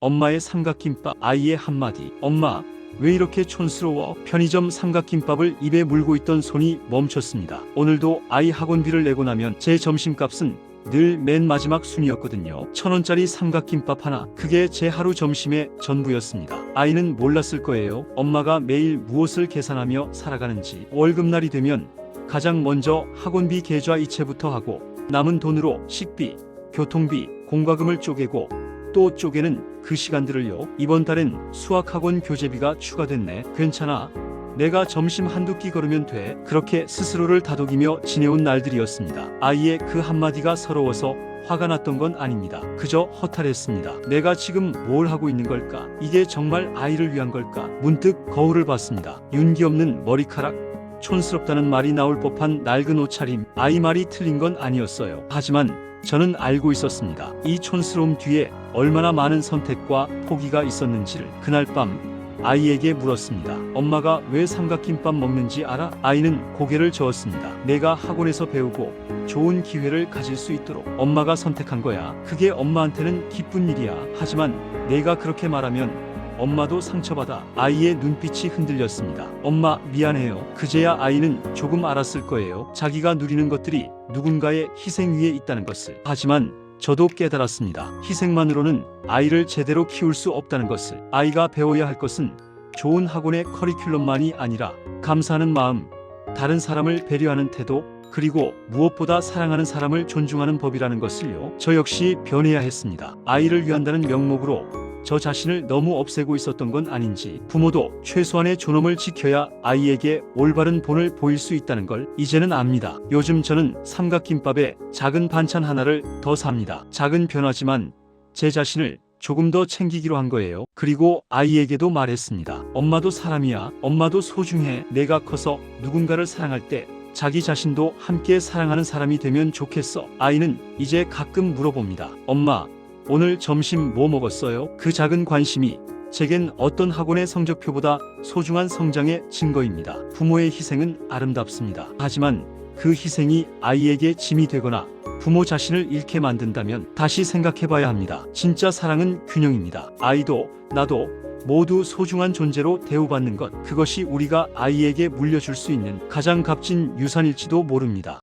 엄마의 삼각김밥 아이의 한마디 엄마 왜 이렇게 촌스러워 편의점 삼각김밥을 입에 물고 있던 손이 멈췄습니다. 오늘도 아이 학원비를 내고 나면 제 점심값은 늘 맨 마지막 순이었거든요. 천 원짜리 삼각김밥 하나 그게 제 하루 점심의 전부였습니다. 아이는 몰랐을 거예요. 엄마가 매일 무엇을 계산하며 살아가는지 월급날이 되면 가장 먼저 학원비 계좌 이체부터 하고 남은 돈으로 식비, 교통비, 공과금을 쪼개고 또 쪼개는 그 시간들을요. 이번 달엔 수학학원 교재비가 추가됐네. 괜찮아. 내가 점심 한두 끼 걸으면 돼. 그렇게 스스로를 다독이며 지내온 날들이었습니다. 아이의 그 한마디가 서러워서 화가 났던 건 아닙니다. 그저 허탈했습니다. 내가 지금 뭘 하고 있는 걸까? 이게 정말 아이를 위한 걸까? 문득 거울을 봤습니다. 윤기 없는 머리카락, 촌스럽다는 말이 나올 법한 낡은 옷차림, 아이 말이 틀린 건 아니었어요. 하지만 저는 알고 있었습니다. 이 촌스러움 뒤에 얼마나 많은 선택과 포기가 있었는지를 그날 밤 아이에게 물었습니다. 엄마가 왜 삼각김밥 먹는지 알아? 아이는 고개를 저었습니다. 내가 학원에서 배우고 좋은 기회를 가질 수 있도록 엄마가 선택한 거야. 그게 엄마한테는 기쁜 일이야. 하지만 내가 그렇게 말하면 엄마도 상처받아 아이의 눈빛이 흔들렸습니다. 엄마 미안해요. 그제야 아이는 조금 알았을 거예요. 자기가 누리는 것들이 누군가의 희생 위에 있다는 것을. 하지만 저도 깨달았습니다. 희생만으로는 아이를 제대로 키울 수 없다는 것을. 아이가 배워야 할 것은 좋은 학원의 커리큘럼만이 아니라 감사하는 마음, 다른 사람을 배려하는 태도, 그리고 무엇보다 사랑하는 사람을 존중하는 법이라는 것을요. 저 역시 변해야 했습니다. 아이를 위한다는 명목으로 저 자신을 너무 없애고 있었던 건 아닌지 부모도 최소한의 존엄을 지켜야 아이에게 올바른 본을 보일 수 있다는 걸 이제는 압니다. 요즘 저는 삼각김밥에 작은 반찬 하나를 더 삽니다. 작은 변화지만 제 자신을 조금 더 챙기기로 한 거예요. 그리고 아이에게도 말했습니다. 엄마도 사람이야. 엄마도 소중해. 내가 커서 누군가를 사랑할 때 자기 자신도 함께 사랑하는 사람이 되면 좋겠어. 아이는 이제 가끔 물어봅니다. 엄마, 오늘 점심 뭐 먹었어요? 그 작은 관심이 제겐 어떤 학원의 성적표보다 소중한 성장의 증거입니다. 부모의 희생은 아름답습니다. 하지만 그 희생이 아이에게 짐이 되거나 부모 자신을 잃게 만든다면 다시 생각해 봐야 합니다. 진짜 사랑은 균형입니다. 아이도 나도 모두 소중한 존재로 대우받는 것, 그것이 우리가 아이에게 물려줄 수 있는 가장 값진 유산일지도 모릅니다.